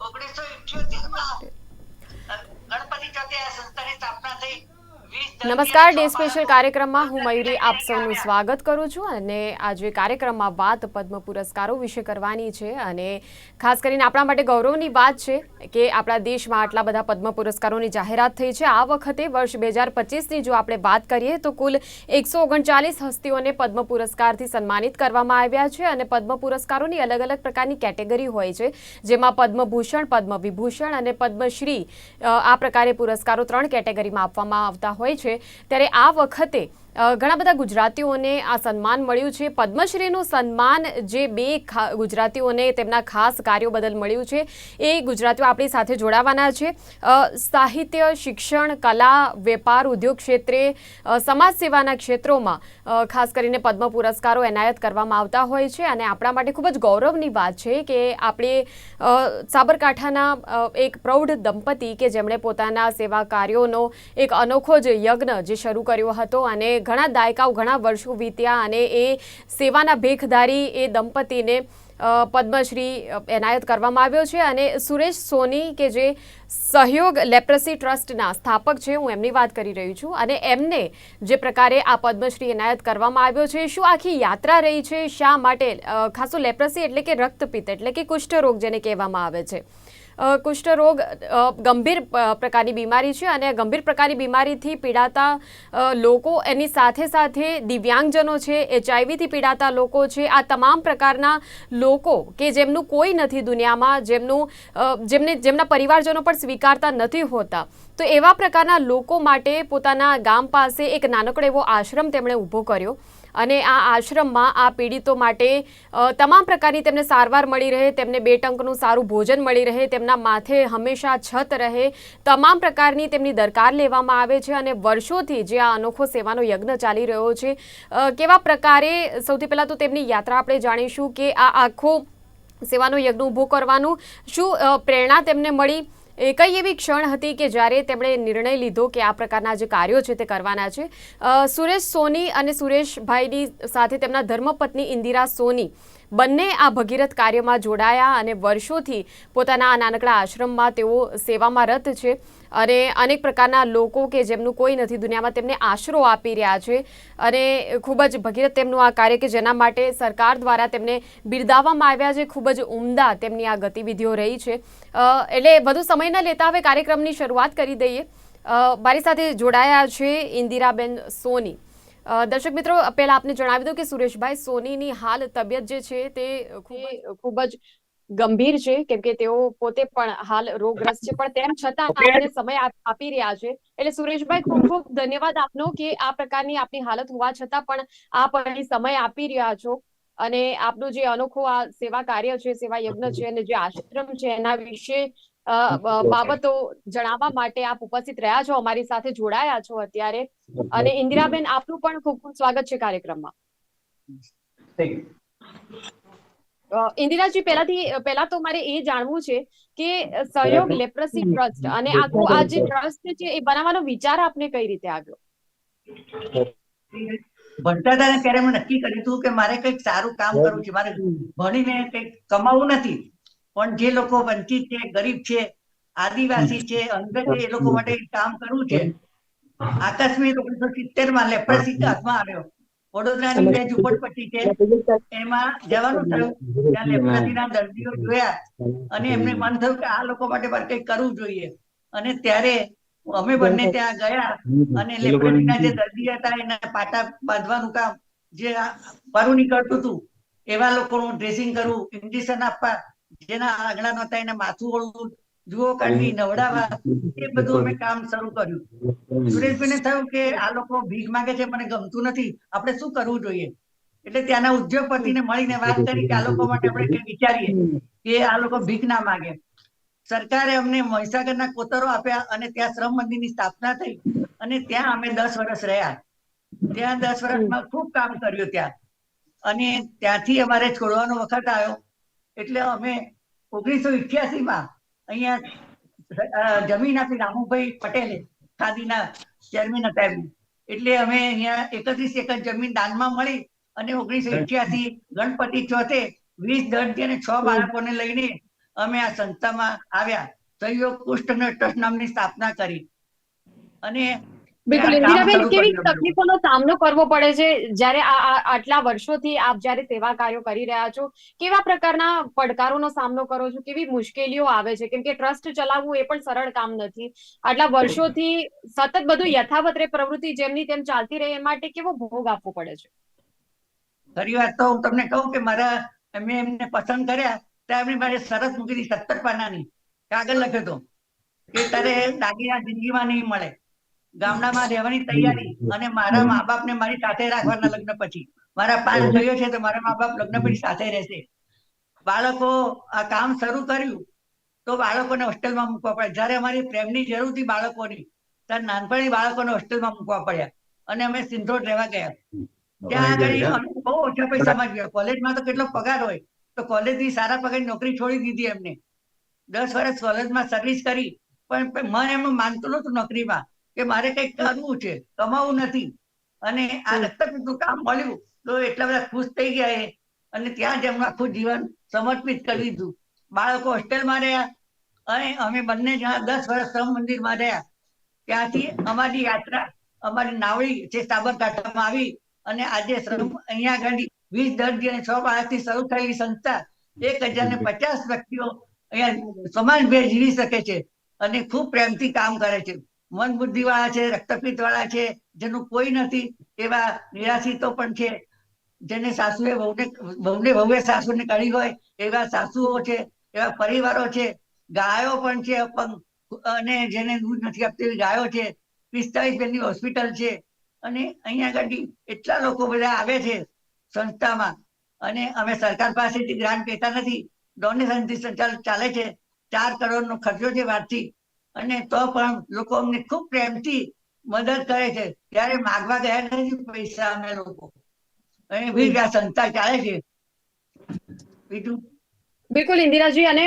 ઓગણીસો ઇઠ્યોતેરમાં ગણપતિ ચોથે આ સંસ્થાની સ્થાપના થઈ. નમસ્કાર, ડે સ્પેશિયલ કાર્યક્રમમાં હું મયુરી આપ સૌનું સ્વાગત કરું છું અને આજે કાર્યક્રમમાં વાત પદ્મ પુરસ્કારો વિશે કરવાની છે અને ખાસ કરીને આપણા માટે ગૌરવની વાત છે કે આપણા દેશમાં આટલા બધા પદ્મ પુરસ્કારોની જાહેરાત થઈ છે. આ વખતે વર્ષ બે હજાર પચીસની જો આપણે વાત કરીએ તો કુલ એકસો ઓગણચાલીસ હસ્તીઓને પદ્મ પુરસ્કારથી સન્માનિત કરવામાં આવ્યા છે અને પદ્મ પુરસ્કારોની અલગ અલગ પ્રકારની કેટેગરી હોય છે, જેમાં પદ્મભૂષણ પદ્મ વિભૂષણ અને પદ્મશ્રી આ પ્રકારે પુરસ્કારો ત્રણ કેટેગરીમાં આપવામાં આવતા હોય છે ત્યારે આ વખતે ઘણા બધા ગુજરાતીઓને આ સન્માન મળ્યું છે. પદ્મશ્રીનું સન્માન જે બે ગુજરાતીઓને તેમના ખાસ કાર્યો બદલ મળ્યું છે, એ ગુજરાતીઓ આપણી સાથે જોડાવાના છે. સાહિત્ય, શિક્ષણ, કલા, વેપાર, ઉદ્યોગ ક્ષેત્રે સમાજ સેવાના ક્ષેત્રોમાં ખાસ કરીને પદ્મ પુરસ્કારો એનાયત કરવામાં આવતા હોય છે. અને આપણા માટે ખૂબ જ ગૌરવની વાત છે કે આપણે સાબરકાંઠાના એક પ્રૌઢ દંપતી કે જેમણે પોતાના સેવા કાર્યોનો એક અનોખો જ યજ્ઞ જે શરૂ કર્યો હતો અને ઘણા દાયકાઓ, ઘણા વર્ષો વીત્યા અને એ સેવાના ભેખધારી એ દંપતીને પદ્મશ્રી એનાયત કરવામાં આવ્યો છે અને સુરેશ સોની કે જે સહયોગ લેપ્રસી ટ્રસ્ટના સ્થાપક છે, હું એમની વાત કરી રહી છું અને એમને જે પ્રકારે આ પદ્મશ્રી એનાયત કરવામાં આવ્યો છે, શું આખી યાત્રા રહી છે, શા માટે ખાસો લેપ્રસી એટલે કે રક્તપિત્ત એટલે કે કુષ્ઠરોગ જેને કહેવામાં આવે છે. કુષ્ઠરોગ ગંભીર પ્રકારની બીમારી છે અને ગંભીર પ્રકારની બીમારીથી પીડાતા લોકો એની સાથે સાથે દિવ્યાંગજનો છે, એચઆઈવીથી પીડાતા લોકો છે, આ તમામ પ્રકારના લોકો કે જેમનું કોઈ નથી દુનિયામાં, જેમનું જેમને, જેમના પરિવારજનો પણ સ્વીકારતા નથી હોતા. તો એવા પ્રકારના લોકો માટે પોતાના ગામ પાસે એક નાનકડો એવો આશ્રમ તેમણે ઊભો કર્યો. અને આ આશ્રમમાં આ પીડિતો માટે તમામ પ્રકારની તેમને સારવાર મળી રહે, તેમને બે ટંકનું સારું ભોજન મળી રહે, તેમના માથે હંમેશા છત રહે, તમામ પ્રકારની તેમની દરકાર લેવામાં આવે છે અને વર્ષોથી જે આ અનોખો સેવાનો યજ્ઞ ચાલી રહ્યો છે કેવા પ્રકારે સૌથી પહેલાં તો તેમની યાત્રા આપણે જાણીશું કે આ આખો સેવાનો યજ્ઞ ઊભો કરવાનું શું પ્રેરણા તેમને મળી એ કઈ એવી ક્ષણ હતી કે જ્યારે તેમણે નિર્ણય લીધો કે આ પ્રકારના જે કાર્યો છે તે કરવાના છે. સુરેશ સોની અને સુરેશભાઈની સાથે તેમના ધર્મપત્ની ઇન્દિરા સોની બંને આ ભગીરથ કાર્યમાં જોડાયા અને વર્ષોથી પોતાના આ નાનકડા આશ્રમમાં તેઓ સેવામાં રત છે. અને અનેક પ્રકારના લોકો કે જેમનું કોઈ નથી, દુનિયામાં તેમને આશરો આપી રહ્યા છે. અને ખૂબ જ ભગીરથ તેમનું આ કાર્ય કે જેના માટે સરકાર દ્વારા તેમને બિરદાવવામાં આવ્યા છે. ખૂબ જ ઉમદા તેમની આ ગતિવિધિઓ રહી છે. એટલે વધુ સમય ન લેતા હવે કાર્યક્રમની શરૂઆત કરી દઈએ. મારી સાથે જોડાયા છે ઇન્દિરાબેન સોની. દર્શક મિત્રો, પહેલા આપને જણાવી દઉં કે સુરેશભાઈ સોનીની હાલ તબિયત જે છે તે ખૂબ જ ગંભીર છે કેમ કે તેઓ પોતે પણ હાલ રોગગ્રસ્ત છે. પણ તેમ છતાં આપણે સમય આપી રહ્યા છે. એટલે સુરેશભાઈ ખૂબ ખૂબ ધન્યવાદ આપનો કે આ પ્રકારની આપની હાલત હોવા છતાં પણ આપ અહીં સમય આપી રહ્યા છો. અને આપનું જે અનોખો આ સેવા કાર્ય છે સેવા યજ્ઞ છે અને જે આશ્રમ છે એના વિશે બાબતો જણાવવા માટે આપ ઉપસ્થિત રહ્યા છો અમારી સાથે જોડાયા છો અત્યારે. અને ઇન્દિરાબેન આપનું પણ ખૂબ ખૂબ સ્વાગત છે કાર્યક્રમમાં. ઇન્દિરાજી પહેલાથી પહેલા તો મારે એ જાણવું છે કે સહયોગ લેપ્રસી ટ્રસ્ટ અને આખું આ જે ટ્રસ્ટ છે એ બનાવવાનો વિચાર આપને કઈ રીતે આવ્યો? ભણતા હતા ત્યારે મેં નક્કી કર્યું હતું કે મારે કંઈક સારું કામ કરવું છે મારે ભણીને કંઈક કમાવું નથી પણ જે લોકો વંચિત છે ગરીબ છે આદિવાસી છે અંગત છે એ લોકો માટે કામ કરવું છે. આકસ્મિક ઓગણીસો સિત્તેરમાં લેપ્રસી હાથમાં આવ્યો. વડોદરાની બે ઝુંપડપટ્ટી છે. એમાં જવાનું થયું. ત્યાં લેપ્રાસીના દર્દીઓ જોયા. અને એમને મન થયું કે આ લોકો માટે મારે કંઈક કરવું જોઈએ. અને ત્યારે અમે બંને ત્યાં ગયા. અને લેપ્રાસીના જે દર્દી હતા એના પાટા બાંધવાનું કામ જે પરું નીકળતું હતું એવા લોકોનું ડ્રેસિંગ કરવું ઇન્જેક્શન આપવા જેના આંગળા નહોતા એને માથું ઓળવું જુઓ કાઢવી નવડાવવા એ બધું અમે કામ શરૂ કર્યું. સુરેશભાઈને થયું કે આ લોકો ભીખ માંગે છે મને ગમતું નથી. આપણે શું કરવું જોઈએ? એટલે ત્યાંના ઉદ્યોગપતિને મળીને વાત કરી કે આ લોકો માટે આપણે કઈ વિચારીએ કે આ લોકો ભીખ ના માંગે. સરકારે અમને મહીસાગરના કોતરો આપ્યા અને ત્યાં શ્રમ મંદિરની સ્થાપના થઈ અને ત્યાં અમે દસ વર્ષ રહ્યા. ત્યાં દસ વર્ષમાં ખૂબ કામ કર્યું ત્યાં. અને ત્યાંથી અમારે છોડવાનો વખત આવ્યો. એટલે અમે ઓગણીસો ઇઠ્યાસી માં અહીંયા જમીન આપી રામુભાઈ પટેલે ખાદીના ચેરમેન હતા એમને. એટલે અમે અહીંયા એકત્રીસ એકર જમીન દાનમાં મળી અને ઓગણીસો અઠ્યાસી ગણપતિ ચોથે વીસ દર્દી અને છ બાળકોને લઈને અમે આ સંસ્થામાં આવ્યા. સહયોગ કુષ્ઠ અને ટ્રસ્ટ નામની સ્થાપના કરી. અને બિલકુલ ઇન્દિરાબેન કેવી તકલીફોનો સામનો કરવો પડે છે? જ્યારે આટલા વર્ષોથી આપ જ્યારે સેવા કાર્યો કરી રહ્યા છો કેવા પ્રકારના પડકારોનો સામનો કરો છો? કેવી મુશ્કેલીઓ આવે છે? કેમ કે ટ્રસ્ટ ચલાવવું એ પણ સરળ કામ નથી. આટલા વર્ષોથી સતત બધું યથાવત રે પ્રવૃત્તિ જેમની તેમ ચાલતી રહે એ માટે કેવો ભોગ આપવો પડે છે? ખરી વાત તો હું તમને કહું કે મારા મેં એમને પસંદ કર્યા ત્યાં એમની પાસે શરત મૂકી હતી સત્તર પાનાની. કાગળ લખ્યો હતો કે તારે દાગીના જિંદગીમાં નહીં મળે. ગામડામાં રહેવાની તૈયારી અને મારા મા બાપ ને મારી સાથે રાખવાના લગ્ન પછી. મારા પાંચ ભાઈઓ છે તો મારા મા બાપ લગ્ન પછી સાથે રહેશે. બાળકો આ કામ શરૂ કર્યું તો બાળકોને હોસ્ટેલમાં મૂકવા પડે. જ્યારે અમારી પ્રેમની જરૂર હતી બાળકોની ત્યારે નાનપણી બાળકોને હોસ્ટેલમાં મૂકવા પડ્યા. અને અમે સિંધોડ રહેવા ગયા. ત્યાં આગળ બહુ ઓછા પૈસામાં જ ગયા. કોલેજમાં તો કેટલો પગાર હોય તો કોલેજની સારા પગારની નોકરી છોડી દીધી એમને. દસ વર્ષ કોલેજમાં સર્વિસ કરી પણ મન એમનું માનતું નતું નોકરીમાં. કે મારે કંઈક કરવું છે કમાવું નથી. અને આ રક્તપિતનું કામ મળ્યું તો એટલા બધા ખુશ થઈ ગયા અને ત્યાં જ એમનું આખું જીવન સમર્પિત કરી દીધું. બાળકો હોસ્ટેલમાં રહ્યા અને અમે બંને જણા દસ વર્ષ શ્રમ મંદિરમાં રહ્યા. ત્યાંથી અમારી યાત્રા અમારી નાવડી જે સાબરકાંઠામાં આવી અને આજે શ્રમ અહીંયા આગળ વીસ દર્દી અને છ બાળકથી શરૂ થયેલી સંસ્થા એક હજાર ને પચાસ વ્યક્તિઓ અહીંયા સમાજભેર જીવી શકે છે અને ખૂબ પ્રેમથી કામ કરે છે. મન બુદ્ધિ વાળા છે રક્તપિત વાળા છે, જેનું કોઈ નથી, એવા નિરાશિતો પણ છે. જેને સાસુએ વહુને વહુને, વહુએ સાસુને કરી હોય, એવા સાસુઓ છે, એવા પરિવારો છે, ગાયો પણ છે અપંગ અને જેને દૂધ નથી આપતી એવી ગાયો છે, પિસ્તાળીસ બેનની હોસ્પિટલ છે. અને અહીંયા આગળ એટલા લોકો બધા આવે છે સંસ્થામાં. અને અમે સરકાર પાસેથી ગ્રાન્ટ લેતા નથી. ડોનેશનથી સંચાલન ચાલે છે. ચાર કરોડ નો ખર્ચો છે વાર્ષિક. અને તો પણ લોકો અમને ખૂબ પ્રેમથી મદદ કરે છે. ત્યારે માગવા ગયા નથી પૈસા અમે લોકો. અને બીજ આ સંસ્થા ચાલે છે. બીજું? બિલકુલ ઇન્દિરાજી અને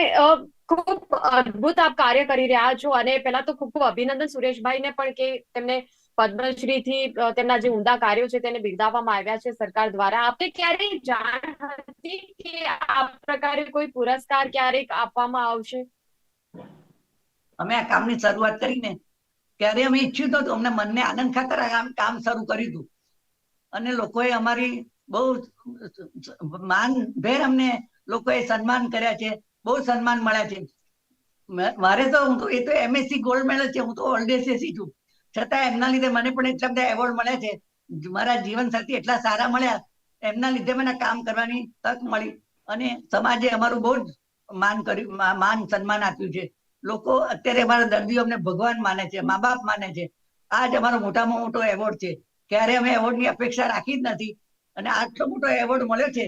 ખૂબ અદભુત આપ કાર્ય કરી રહ્યા છો. અને પહેલા તો ખૂબ ખૂબ અભિનંદન સુરેશભાઈને પણ કે તેમને પદ્મશ્રીથી થી તેમના જે ઊંડા કાર્યો છે તેને બિરદાવવામાં આવ્યા છે સરકાર દ્વારા. આપને ક્યારેય જાણ હતી કે આ પ્રકારે કોઈ પુરસ્કાર ક્યારેક આપવામાં આવશે? અમે આ કામની શરૂઆત કરીને ત્યારે અમે ઈચ્છ્યું હતું અમને મનને આનંદ ખાતર કામ શરૂ કર્યું હતું અને લોકોએ અમારી બહુ માન ભેર અમને લોકોએ સન્માન કર્યા છે, બહુ સન્માન મળ્યા છે. મારે તો હું તો, એ તો એમએસસી ગોલ્ડ મેડલ છે, હું તો ઓલ્ડ એસએસસી છું. છતાં એમના લીધે મને પણ એટલા બધા એવોર્ડ મળ્યા છે. મારા જીવન સાથી એટલા સારા મળ્યા, એમના લીધે મને કામ કરવાની તક મળી. અને સમાજે અમારું બહુ જ માન કર્યું માન સન્માન આપ્યું છે. લોકો અત્યારે અમારા દર્દીઓ અમને ભગવાન માને છે મા બાપ માને છે. આ જ અમારો મોટામાં મોટો એવોર્ડ છે. ક્યારે અમે એવોર્ડની અપેક્ષા રાખી જ નથી. અને આટલો મોટો એવોર્ડ મળ્યો છે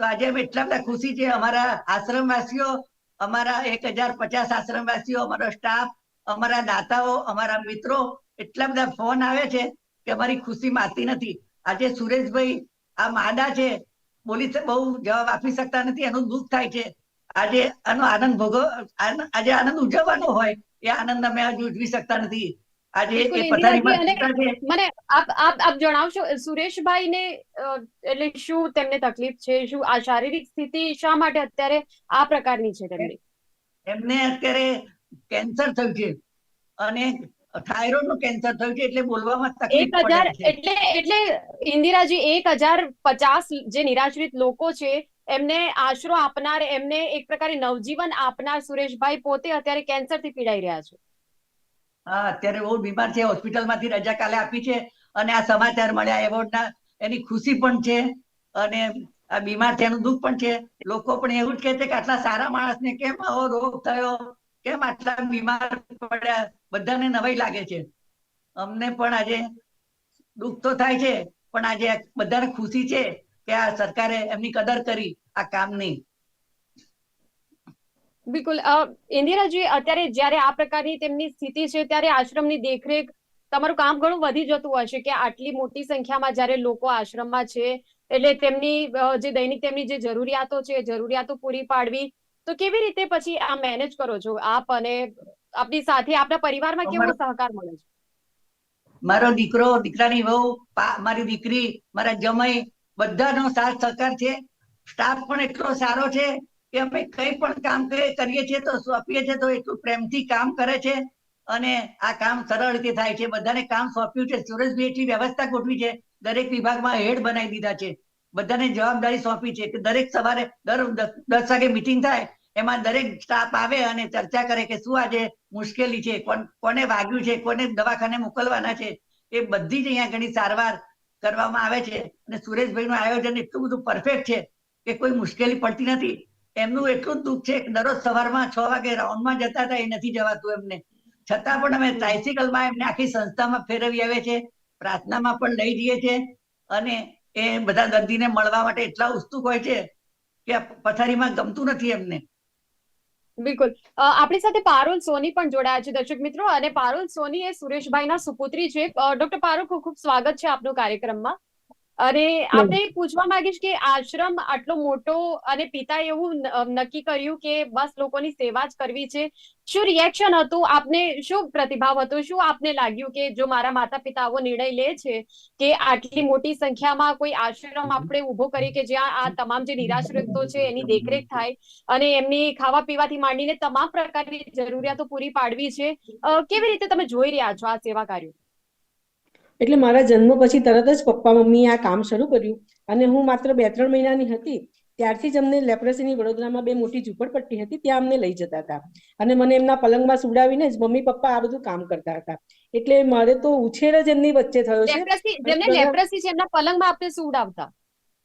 તો આજે અમે એટલા બધા ખુશી છે. અમારા આશ્રમવાસીઓ અમારા એક હજાર પચાસ આશ્રમવાસીઓ અમારો સ્ટાફ અમારા દાતાઓ અમારા મિત્રો એટલા બધા ફોન આવે છે કે અમારી ખુશી માતી નથી. આજે સુરેશભાઈ આ માદા છે બોલી બહુ જવાબ આપી શકતા નથી એનું દુઃખ થાય છે. આજે આનો આનંદ ભોગવ આજે આનંદ ઉજવવાનો હોય એ આનંદ અમે આજે ઉજવી શકતા નથી. આજે મને આપ આપ આપ જણાવશો સુરેશભાઈને એટલે શું તેમને તકલીફ છે શું આ શારીરિક સ્થિતિ શા માટે અત્યારે આ પ્રકારની છે તેમની? એમને અત્યારે કેન્સર થયું છે. અને થાઇરોઇડનું કેન્સર થયું છે એટલે બોલવામાં તકલીફ એક હજાર એટલે એટલે ઇન્દિરાજી એક હજાર પચાસ જે નિરાશ્રિત લોકો છે એમને આશરો આપનાર, એમને એક પ્રકારે નવજીવન આપનાર સુરેશભાઈ પોતે અત્યારે કેન્સરથી પીડાઈ રહ્યા છે. હા, અત્યારે બહુ બીમાર છે. હોસ્પિટલમાંથી રજા કાલે આપી છે અને આ સમાચાર મળ્યા એવોર્ડ ના એની ખુશી પણ છે અને આ બીમાર છે એનું દુઃખ પણ છે. લોકો પણ એવું જ કહે છે કે આટલા સારા માણસને કેમ આવો રોગ થયો? કેમ આટલા બીમાર પડ્યા? બધાને નવાઈ લાગે છે. અમને પણ આજે દુઃખ તો થાય છે, પણ આજે બધાને ખુશી છે કે આ સરકારે એમની કદર કરી. આ કામની બિલકુલ. ઇન્દિરાજી અત્યારે જ્યારે આ પ્રકારની તેમની સ્થિતિ છે ત્યારે આશ્રમની દેખરેખ તમારું કામ ઘણું વધી જતું હશે કે આટલી મોટી સંખ્યામાં જ્યારે લોકો આશ્રમમાં છે એટલે તેમની જે દૈનિક તેમની જે જરૂરિયાતો છે જરૂરિયાતો પૂરી પાડવી તો કેવી રીતે પછી આ મેનેજ કરો છો આપ અને આપની સાથે આપના પરિવારમાં કેવો સહકાર મળે છે? મારો દીકરો દીકરાની વહુ મારી દીકરી મારા જમાઈ બધાનો સાથ સહકાર છે. સ્ટાફ પણ એટલો સારો છે કે અમે કઈ પણ કામ કરીએ છીએ તો સોંપીએ છીએ તો એટલું પ્રેમથી કામ કરે છે અને આ કામ સરળ રીતે થાય છે. બધાને કામ સોંપ્યું છે. સુરેશભાઈ એટલી વ્યવસ્થા ગોઠવી છે. દરેક વિભાગમાં હેડ બનાવી દીધા છે. બધાને જવાબદારી સોંપી છે કે દરેક સવારે દર દસ વાગે મિટિંગ થાય, એમાં દરેક સ્ટાફ આવે અને ચર્ચા કરે કે શું આજે મુશ્કેલી છે કોને વાગ્યું છે, કોને દવાખાને મોકલવાના છે. એ બધી જ અહીંયા ઘણી સારવાર કરવામાં આવે છે. અને સુરેશભાઈનું આયોજન એટલું બધું પરફેક્ટ છે કે કોઈ મુશ્કેલી પડતી નથી. એમનું એટલું જ દુઃખ છે કે દરરોજ સવારમાં છ વાગે રાઉન્ડમાં જતા હતા, એ નથી જવાતું એમને. છતાં પણ અમે ટ્રાયસિકલમાં એમને આખી સંસ્થામાં ફેરવી આવે છે, પ્રાર્થનામાં પણ લઈ જઈએ છે અને એ બધા દર્દીને મળવા માટે એટલા ઉત્સુક હોય છે કે પથારીમાં ગમતું નથી એમને. બિલકુલ. આપણી સાથે પારુલ સોની પણ જોડાયા છે, દર્શક મિત્રો. અને પારુલ સોની એ સુરેશભાઈના સુપુત્રી છે. ડોક્ટર પારુલ ખૂબ ખૂબ સ્વાગત છે આપનું કાર્યક્રમમાં. અને આપણે પૂછવા માંગીશ કે આશ્રમ આટલો મોટો અને પિતાએ એવું નક્કી કર્યું કે બસ લોકોની સેવા જ કરવી છે? શું રિએક્શન હતું? આપને શું પ્રતિભાવ હતો? શું આપને લાગ્યું કે જો મારા માતા પિતા આવો નિર્ણય લે છે કે આટલી મોટી સંખ્યામાં કોઈ આશ્રમ આપણે ઊભો કરીએ કે જ્યાં આ તમામ જે નિરાશ્રિતો છે એની દેખરેખ થાય અને એમની ખાવા પીવાથી માંડીને તમામ પ્રકારની જરૂરિયાતો પૂરી પાડવી છે કેવી રીતે તમે જોઈ રહ્યા છો આ સેવા કાર્યો? એટલે મારા જન્મ પછી તરત જ પપ્પા મમ્મીએ આ કામ શરૂ કર્યું. અને હું માત્ર બે ત્રણ મહિનાની હતી ત્યારથી જ અમને લેપ્રસીની વડોદરામાં બે મોટી ઝૂંપડપટ્ટી હતી ત્યાં અમને લઈ જતા હતા. અને મને એમના પલંગમાં સુડાવીને જ મમ્મી પપ્પા આ બધું કામ કરતા હતા. એટલે મારે તો ઉછેર જ એમની વચ્ચે થયો છે. લેપ્રસી જેમને લેપ્રસી છે એમના પલંગમાં આપણે સુવડાવતા.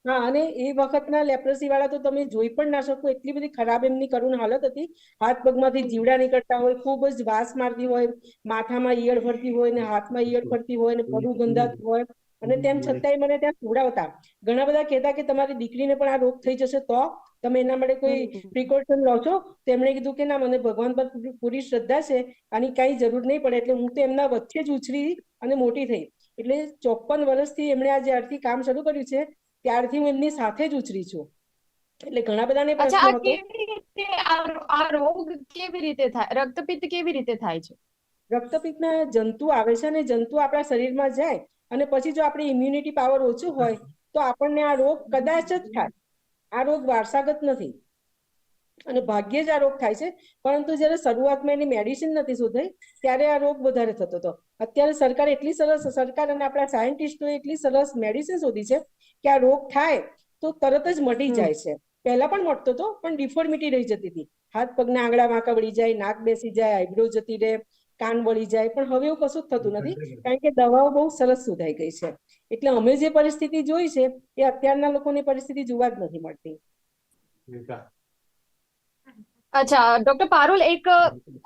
હા અને એ વખતના લેપ્રસી વાળા તો તમે જોઈ પણ ના શકો એટલી બધી ખરાબ એમની કરુણ હાલત હતી. હાથ પગમાંથી જીવડા નીકળતા હોય ખૂબ જ વાસ મારતી હોય માથામાં ઈયળ ફરતી હોય ને હાથમાં ઈયળ ફરતી હોય ને પગું ગંધાતું હોય. અને તેમ છતાંય મને ત્યાં સુવડાવતા. ઘણા બધા કહેતા કે તમારી દીકરીને પણ આ રોગ થઈ જશે તો? તમે એના માટે કોઈ પ્રિકોશન લો છો? તેમણે કીધું કે ના મને ભગવાન પર પૂરી- શ્રદ્ધા છે આની કાંઈ જરૂર નહીં પડે એટલે હું તો એમના વચ્ચે જ ઉછરી અને મોટી થઈ. એટલે ચોપન વર્ષથી એમણે આ જ્યારથી કામ શરૂ કર્યું છે. ત્યારથી હું એમની સાથે જ ઉછરી છું. એટલે ઘણા બધાને પ્રશ્ન હતો. આ આ રોગ કેવી રીતે થાય? રક્તપિત્ત કેવી રીતે થાય છે? રક્તપિત્તના જંતુ આવે છે અને જંતુ આપણા શરીરમાં જાય અને પછી જો આપણી ઇમ્યુનિટી પાવર ઓછું હોય તો આપણને આ રોગ કદાચ જ થાય. આ રોગ વારસાગત નથી. અને ભાગ્યે જ આ રોગ થાય છે. પરંતુ જ્યારે શરૂઆતમાં એની મેડિસિન નથી શોધાઈ ત્યારે આ રોગ વધારે થતો હતો. અત્યારે સરકાર એટલી સરસ સરકાર અને આપણા સાયન્ટિસ્ટો એટલી સરસ મેડિસિન શોધી છે કે આ રોગ થાય તો તરત જ મટી જાય છે. પહેલા પણ મટતો હતો પણ ડિફોર્મિટી રહી જતી હતી. હાથ પગના આંગળા વાંકા વળી જાય નાક બેસી જાય આઈબ્રો જતી રહે કાન વળી જાય પણ હવે એવું કશું જ થતું નથી કારણ કે દવાઓ બહુ સરસ સુધાઈ ગઈ છે. એટલે અમે જે પરિસ્થિતિ જોઈ છે એ અત્યારના લોકોની પરિસ્થિતિ જોવા જ નથી મળતી. અચ્છા, ડોક્ટર પારુલ, એક,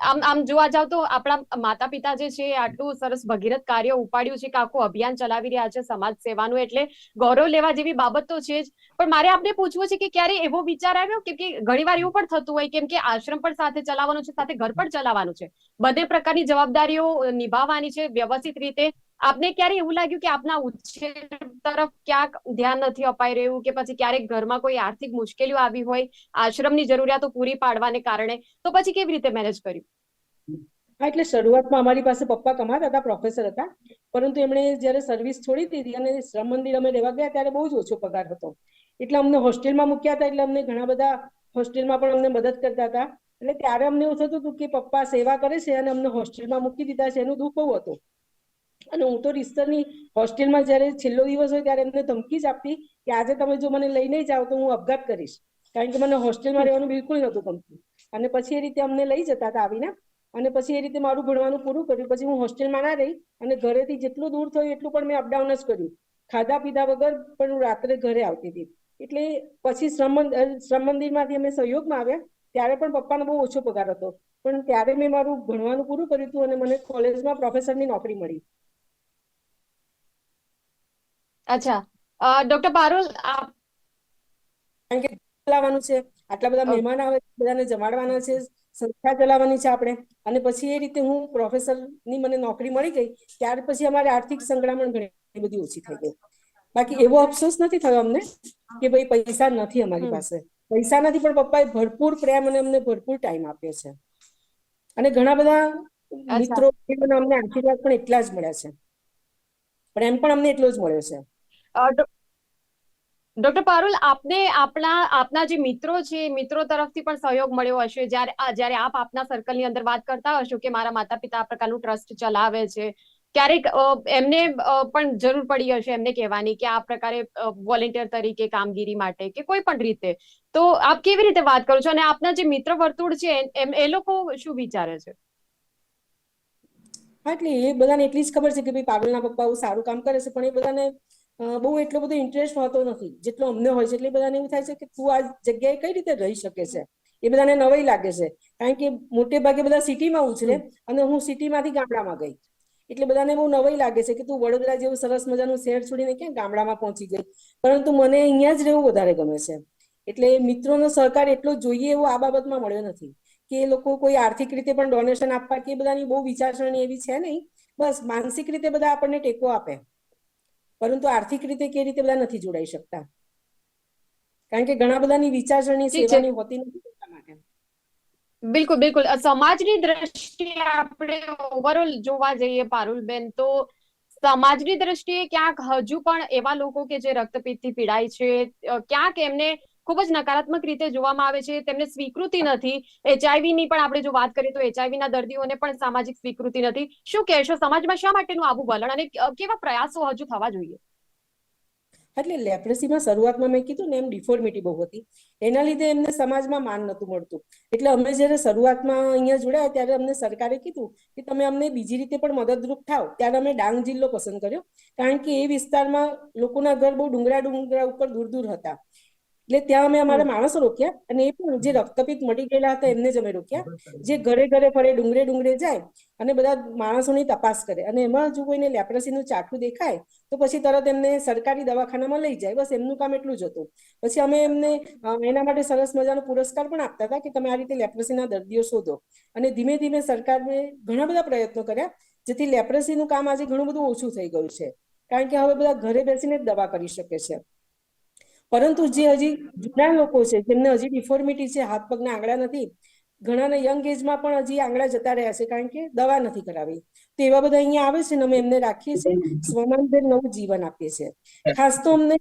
આમ આમ જોવા જાવ તો આપણા માતા પિતા જે છે આટલું સરસ ભગીરથ કાર્ય ઉપાડ્યું છે કે આખું અભિયાન ચલાવી રહ્યા છે સમાજ સેવાનું એટલે ગૌરવ લેવા જેવી બાબત તો છે જ. પણ મારે આપને પૂછવું છે કે ક્યારે એવો વિચાર આવ્યો? કેમ કે ઘણીવાર એવું પણ થતું હોય, કેમ કે આશ્રમ પણ સાથે ચલાવવાનું છે, સાથે ઘર પણ ચલાવવાનું છે. બધે પ્રકારની જવાબદારીઓ નિભાવવાની છે, વ્યવસ્થિત રીતે આપને ક્યારે એવું લાગ્યું કે આપના ઉછેર તરફ ક્યાંક ધ્યાન નથી અપાઈ રહ્યું કે પછી ક્યારેક ઘરમાં કોઈ આર્થિક મુશ્કેલીઓ આવી હોય, આશ્રમની જરૂરિયાતો પૂરી પાડવાને કારણે? તો પછી કેવી રીતે મેનેજ કર્યું? હા, એટલે શરૂઆતમાં અમારી પાસે પપ્પા કમાતા હતા, પ્રોફેસર હતા. પરંતુ એમણે જ્યારે સર્વિસ છોડી દીધી અને શ્રમ મંદિર અમે રહેવા ગયા ત્યારે બહુ જ ઓછો પગાર હતો. એટલે અમને હોસ્ટેલમાં મૂક્યા હતા, એટલે અમને ઘણા બધા હોસ્ટેલમાં પણ અમને મદદ કરતા હતા. એટલે ત્યારે અમને એવું થતું હતું કે પપ્પા સેવા કરે છે અને અમને હોસ્ટેલમાં મૂકી દીધા છે, એનું દુઃખ બહુ હતું. અને હું તો રિસ્તરની હોસ્ટેલમાં જ્યારે છેલ્લો દિવસ હોય ત્યારે એમને ધમકી જ આપતી કે આજે તમે જો મને લઈ નહીં જાઓ તો હું અપઘાત કરીશ. કારણ કે મને હોસ્ટેલમાં રહેવાનું બિલકુલ નહોતું ગમતું. અને પછી એ રીતે અમને લઈ જતા હતા આવીને. અને પછી એ રીતે મારું ભણવાનું પૂરું કર્યું. પછી હું હોસ્ટેલમાં ના રહી અને ઘરેથી જેટલું દૂર થયું એટલું પણ મેં અપડાઉન જ કર્યું. ખાધા પીધા વગર પણ હું રાત્રે ઘરે આવતી હતી. એટલે પછી શ્રમ શ્રમ મંદિરમાંથી અમે સહયોગમાં આવ્યા. ત્યારે પણ પપ્પાનો બહુ ઓછો પગાર હતો. પણ ત્યારે મેં મારું ભણવાનું પૂરું કર્યું હતું અને મને કોલેજમાં પ્રોફેસરની નોકરી મળી. અચ્છા. ડોક્ટર પારુલ આપ કારણ કે ચલાવવાનું છે. આટલા બધા મહેમાન આવે બધાને જમાડવાના છે સંસ્થા ચલાવવાની છે આપણે. અને પછી એ રીતે હું પ્રોફેસરની મને નોકરી મળી ગઈ ત્યાર પછી અમારે આર્થિક સંકળામણ ઘણી બધી ઓછી થઈ ગઈ. બાકી એવો અફસોસ નથી થયો અમને કે ભાઈ પૈસા નથી અમારી પાસે. પૈસા નથી પણ પપ્પાએ ભરપૂર પ્રેમ અને અમને ભરપૂર ટાઈમ આપ્યો છે. અને ઘણા બધા મિત્રો અમને આશીર્વાદ પણ એટલા જ મળ્યા છે. પ્રેમ પણ અમને એટલો જ મળ્યો છે. ડોક્ટર પારુલ, આપને આપણા આપના જે મિત્રો છે, મિત્રો તરફથી પણ સહયોગ મળ્યો હશે. જ્યારે જ્યારે આપ આપના સર્કલની અંદર વાત કરતા હશો કે મારા માતા પિતા આ પ્રકારનું ટ્રસ્ટ ચલાવે છે, ક્યારેક એમને પણ જરૂર પડી હશે એમને કહેવાની કે આ પ્રકારે વોલેન્ટિયર તરીકે કામગીરી માટે કે કોઈ પણ રીતે. તો આપ કેવી રીતે વાત કરો છો? અને આપના જે મિત્ર વર્તુળ છે એમ, એ લોકો શું વિચારે છે? એટલે એ બધાને એટલી જ ખબર છે કે ભાઈ પારુલના પપ્પા સારું કામ કરે છે, પણ એ બધાને બહુ એટલો બધો ઇન્ટરેસ્ટ હોતો નથી. જેટલો અમને હોય છે, એટલે બધાને એવું થાય છે કે તું આ જગ્યાએ કઈ રીતે રહી શકે છે? એ બધાને નવાઈ લાગે છે. કારણ કે મોટે ભાગે બધા સિટીમાં ઉછરે અને હું સિટીમાંથી ગામડામાં ગઈ. એટલે બધાને બહુ નવાઈ લાગે છે કે તું વડોદરા જેવું સરસ મજાનું શહેર છોડીને ક્યાં ગામડામાં પહોંચી ગઈ? પરંતુ મને અહીંયા જ રહેવું વધારે ગમે છે. એટલે મિત્રોનો સહકાર એટલો જોઈએ એવો આ બાબતમાં મળ્યો નથી. કે એ લોકો કોઈ આર્થિક રીતે પણ ડોનેશન આપવા કે બધાની બહુ વિચારસરણી એવી છે નહીં. બસ માનસિક રીતે બધા આપણને ટેકો આપે. પરંતુ આર્થિક રીતે કે રીતે બધા નથી જોડાઈ શકતા? કારણ કે ઘણા બધાની વિચારસરણી સેવાની હોતી નથી માટે. બિલકુલ બિલકુલ. સમાજની દ્રષ્ટિએ આપણે ઓવરઓલ જોવા જઈએ પારુલબેન તો સમાજની દ્રષ્ટિએ ક્યાંક હજુ પણ એવા લોકો કે જે રક્તપિત્તથી પીડાય છે ક્યાંક એમને ખૂબ જ નકારાત્મક રીતે જોવામાં આવે છે, તેમને સ્વીકૃતિ નથી. એચઆઈવી ની પણ આપણે જો વાત કરીએ તો એચઆઈવી ના દર્દીઓને પણ સામાજિક સ્વીકૃતિ નથી. શું કહેશો? સમાજમાં શા માટેનું આવું વલણ અને કેવા પ્રયાસો હજુ થવા જોઈએ? એટલે લેપ્રેસીમાં શરૂઆતમાં મેં કીધું ને એમ ડિફોર્મિટી બહુ હતી. એના લીધે એમને સમાજમાં માન નહોતું મળતું. એટલે અમે જ્યારે શરૂઆતમાં અહીંયા જોડાયા ત્યારે અમને સરકારે કીધું કે તમે અમને બીજી રીતે પણ મદદરૂપ થાવ. ત્યારે અમે ડાંગ જિલ્લો પસંદ કર્યો. કારણ કે એ વિસ્તારમાં લોકોના ઘર બહુ ડુંગરા ડુંગરા ઉપર દૂર દૂર હતા. એટલે ત્યાં અમે અમારા માણસો રોક્યા અને એ પણ જે રક્તપિત મટી ગયેલા હતા એમને જ અમે રોક્યા. જે ઘરે ઘરે ફરે ડુંગરે ડુંગરે જાય અને બધા માણસોની તપાસ કરે. અને એમાં જો કોઈને લેપ્રસીનું ચાકુ દેખાય તો પછી તરત એમને સરકારી દવાખાનામાં લઈ જાય. બસ એમનું કામ એટલું જ હતું. પછી અમે એમને એના માટે સરસ મજાનો પુરસ્કાર પણ આપતા હતા કે તમે આ રીતે લેપ્રસીના દર્દીઓ શોધો. અને ધીમે ધીમે સરકારે ઘણા બધા પ્રયત્નો કર્યા જેથી લેપ્રસીનું કામ આજે ઘણું બધું ઓછું થઈ ગયું છે. કારણ કે હવે બધા ઘરે બેસીને જ દવા કરી શકે છે. પરંતુ જે હજી જૂના લોકો છે, જેમને હજી ડિફોર્મિટી છે, હાથ પગના આંગળા નથી, ઘણાને યંગ એજમાં પણ હજી આંગળા જતા રહ્યા છે, કારણ કે દવા નથી કરાવી. તો બધા અહીંયા આવે છે ને અમે એમને રાખીએ છીએ સ્વમાનભેર નવું જીવન આપીએ છીએ. ખાસ તો અમને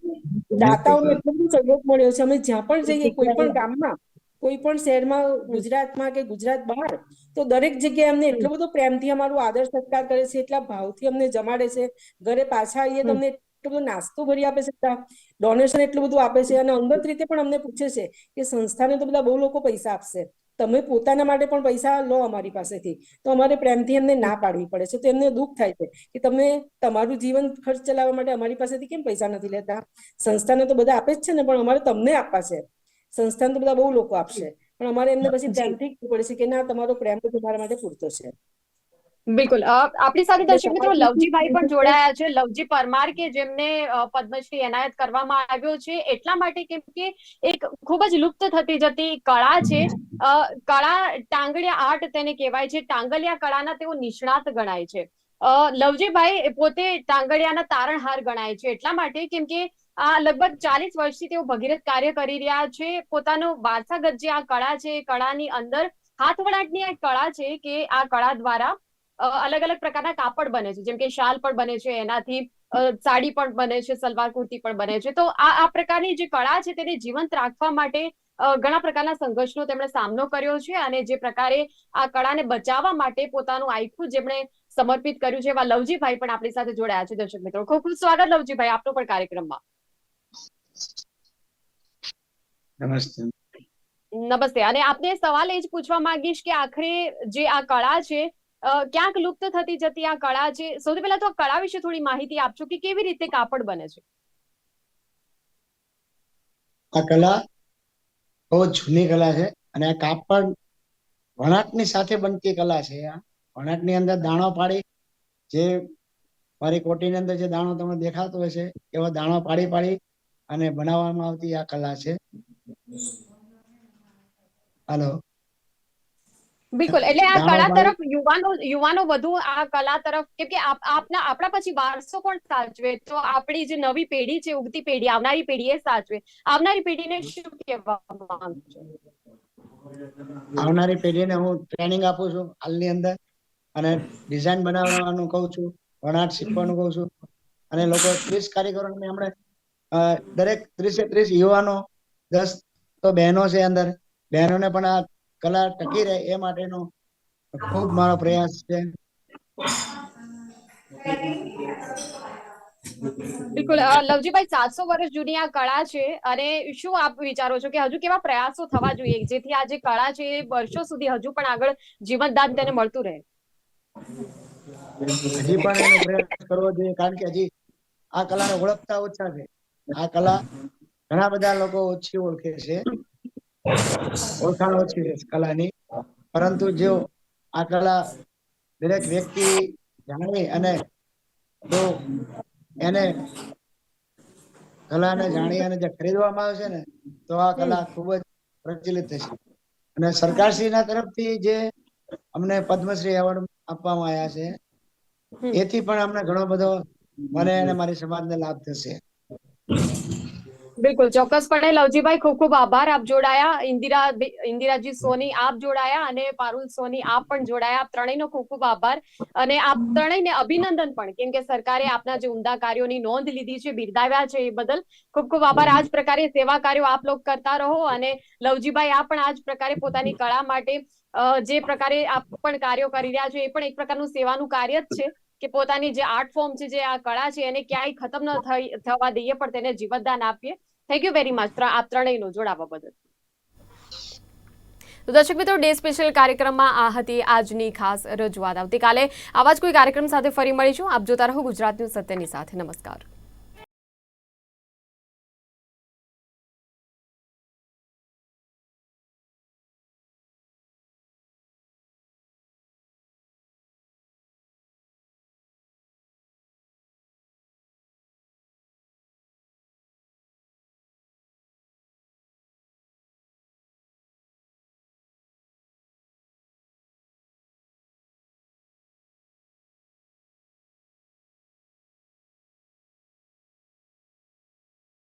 દાતાઓનો એટલો બધો સહયોગ મળ્યો છે, અમે જ્યાં પણ જઈએ, કોઈ પણ ગામમાં, કોઈ પણ શહેરમાં, ગુજરાતમાં કે ગુજરાત બહાર, તો દરેક જગ્યાએ અમને એટલો બધો પ્રેમથી અમારું આદર સત્કાર કરે છે, એટલા ભાવથી અમને જમાડે છે. ઘરે પાછા આવીએ તો અમને એટલો બધો નાસ્તો ભરી આપે છે ડોનેશન એટલું બધું આપે છે અને અંગત રીતે પણ અમને પૂછે છે કે સંસ્થાને તો બધા બહુ લોકો પૈસા આપશે. તમે પોતાના માટે પણ પૈસા લો અમારી પાસેથી. તો અમારે પ્રેમથી એમને ના પાડવી પડે છે. તો એમને દુઃખ થાય છે કે તમે તમારું જીવન ખર્ચ ચલાવવા માટે અમારી પાસેથી કેમ પૈસા નથી લેતા? સંસ્થાને તો બધા આપે જ છે ને પણ અમારે તમને આપવા છે. સંસ્થાને તો બધા બહુ લોકો આપશે. પણ અમારે એમને પછી ધ્યાનથી પડે છે કે ના તમારો પ્રેમ તો તમારા માટે પૂરતો છે. બિલકુલ. આપણી સાથે દર્શક મિત્રો લવજીભાઈ પણ જોડાયા છે. લવજી પરમાર કે જેમને પદ્મશ્રી એનાયત કરવામાં આવ્યો છે. એટલા માટે કેમ કે એક ખૂબ જ લુપ્ત થતી જતી કળા છે. કળા ટાંગડિયા આર્ટ તેને કહેવાય છે. ટાંગલિયા કળાના તેઓ નિષ્ણાત ગણાય છે. લવજીભાઈ પોતે ટાંગડિયાના તારણહાર ગણાય છે. એટલા માટે કેમ કે આ લગભગ ચાલીસ વર્ષથી તેઓ ભગીરથ કાર્ય કરી રહ્યા છે. પોતાનો વારસાગત જે આ કળા છે કળાની અંદર હાથવણાટની આ કળા છે કે આ કળા દ્વારા અલગ અલગ પ્રકારના કાપડ બને છે. જેમ કે શાલ પણ બને છે એનાથી સાડી પણ બને છે સલવાર કુર્તી પણ બને છે. તો આ આ પ્રકારની જે કળા છે તેને જીવંત રાખવા માટે ઘણા પ્રકારના સંઘર્ષનો તેમણે સામનો કર્યો છે અને જે પ્રકારે આ કળાને બચાવવા માટે પોતાનું આખું જેમણે સમર્પિત કર્યું છે એવા લવજીભાઈ પણ આપણી સાથે જોડાયા છે દર્શક મિત્રો. ખૂબ ખૂબ સ્વાગત લવજીભાઈ આપનો પણ કાર્યક્રમમાં. નમસ્તે. નમસ્તે. અને આપને સવાલ એ જ પૂછવા માંગીશ કે આખરે જે આ કળા છે ક્યાંક લુપ્ત થતી જતી આ કળા છે સૌથી પહેલા તો આ કળા વિશે થોડી માહિતી આપજો કે કેવી રીતે કાપડ બને છે? આ કલા બહુ જૂની કલા છે અને આ કાપડ વણાટની સાથે બનતી કલા છે. આ વણાટની અંદર દાણો પાડી, જે મારી કોટીની અંદર જે દાણો તમને દેખાતો હોય છે, એવો દાણો પાડી પાડી અને બનાવવામાં આવતી આ કલા છે. હાલો. બિલકુલ. એટલે આ કળા તરફ યુવાનો યુવાનો વધુ આ કલા તરફ કેમ કે આપના આપણા પછી વારસો કોણ સાચવે? તો આપણી જે નવી પેઢી છે ઉગતી પેઢી આવનારી પેઢી એ સાચવે. આવનારી પેઢીને શું કહેવા માંગશો? આવનારી પેઢીને હું ટ્રેનિંગ આપું છું હાલની અંદર. અને ડિઝાઇન બનાવવાનું કહું છું વણાટ શીખવાનું કહું છું. અને લોકો ત્રીસ કારીગરોને હમણાં અ, દરેક ત્રીસે ત્રીસ યુવાનો દસ તો બહેનો છે અંદર. બહેનોને પણ આ કલા ટકી રહે એ માટેનો ખૂબ મારો પ્રયાસ છે. બિલકુલ લવજીભાઈ સાતસો વર્ષ જૂની આ કળા છે અને શું આપ વિચારો છો કે હજુ કેવા પ્રયાસો થવા જોઈએ? જેથી આ જે કળા છે એ વર્ષો સુધી હજુ પણ આગળ જીવનદાન તેને મળતું રહે. હજી પણ એનો પ્રયાસ કરવો જોઈએ કારણ કે હજી આ કલાને ઓળખતા ઓછા છે. આ કલા ઘણા બધા લોકો ઓછી ઓળખે છે. ઓળખાણ ઓછી કલાની. પરંતુ જો આ કલા દરેક વ્યક્તિ જાણી અને જો એને કલાને જાણી અને જે ખરીદવામાં આવશે ને, તો આ કલા ખૂબ જ પ્રચલિત થશે. અને સરકારશ્રીના તરફથી જે અમને પદ્મશ્રી એવોર્ડ આપવામાં આવ્યા છે, એથી પણ અમને ઘણો બધો મને અને મારી સમાજને લાભ થશે. બિલકુલ. ચોક્કસપણે લવજીભાઈ ખૂબ ખૂબ આભાર. આપ જોડાયા. ઇન્દિરા ઇન્દિરાજી સોની આપ જોડાયા અને પારુલ સોની આપ પણ જોડાયા. આપ ત્રણેયનો ખૂબ ખૂબ આભાર. અને આપ ત્રણેયને અભિનંદન પણ કેમ કે સરકારે આપના જે ઉમદા કાર્યોની નોંધ લીધી છે બિરદાવ્યા છે એ બદલ ખૂબ ખૂબ આભાર. આ જ પ્રકારે સેવા કાર્યો આપ લોકો કરતા રહો અને લવજીભાઈ આપ પણ આ જ પ્રકારે પોતાની કળા માટે જે પ્રકારે આપ પણ કાર્યો કરી રહ્યા છો એ પણ એક પ્રકારનું સેવાનું કાર્ય જ છે કે પોતાની જે આર્ટ ફોર્મ છે જે આ કળા છે એને ક્યાંય ખતમ ન થઈ થવા દઈએ પણ તેને જીવતદાન આપીએ. થેન્ક યુ વેરી મચ આપ ત્રણેયનો જોડાવા બદલ. તો દર્શક મિત્રો, ડે સ્પેશિયલ કાર્યક્રમમાં આ હતી આજની ખાસ રજૂઆત. આવતીકાલે આવા જ કોઈ કાર્યક્રમ સાથે ફરી મળીશું. આપ જોતા રહો ગુજરાત ન્યૂઝ સત્યની સાથે. નમસ્કાર.